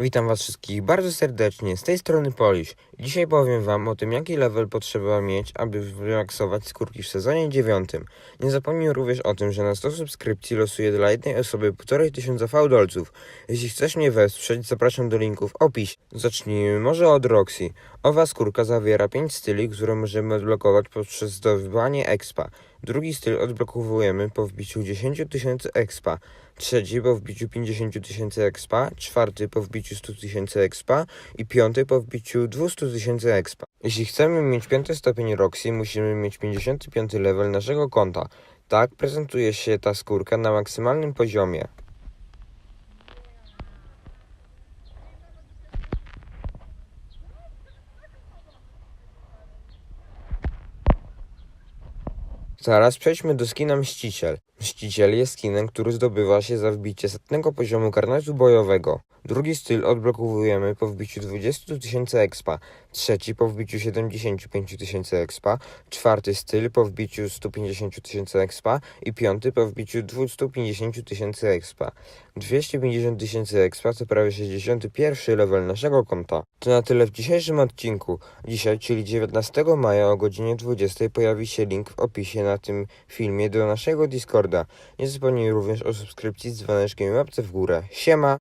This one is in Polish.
Witam Was wszystkich bardzo serdecznie, z tej strony Polish. Dzisiaj powiem Wam o tym, jaki level potrzeba mieć, aby wylaksować skórki w sezonie 9. Nie zapomnij również o tym, że na 100 subskrypcji losuję dla jednej osoby 1,5 tysiąca fałdolców. Jeśli chcesz mnie wesprzeć, zapraszam do linków w opisie. Zacznijmy może od Roxy. Owa skórka zawiera 5 styli, które możemy odblokować poprzez zdobywanie expa. Drugi styl odblokowujemy po wbiciu 10 tysięcy expa. Trzeci po wbiciu 50 tysięcy expa, czwarty po wbiciu 100 tysięcy expa i piąty po wbiciu 200 tysięcy expa. Jeśli chcemy mieć piąty stopień Roxy, musimy mieć 55 level naszego konta. Tak prezentuje się ta skórka na maksymalnym poziomie. Zaraz przejdźmy do skina Mściciel. Mściciel jest skinem, który zdobywa się za wbicie setnego poziomu karnetu bojowego. Drugi styl odblokowujemy po wbiciu 20 tysięcy expa, trzeci po wbiciu 75 tysięcy expa, czwarty styl po wbiciu 150 tysięcy expa i piąty po wbiciu 250 tysięcy expa. 250 tysięcy expa to prawie 61 level naszego konta. To na tyle w dzisiejszym odcinku. Dzisiaj, czyli 19 maja o godzinie 20 pojawi się link w opisie na tym filmie do naszego Discorda. Nie zapomnij również o subskrypcji z dzwoneczkiem i łapce w górę. Siema!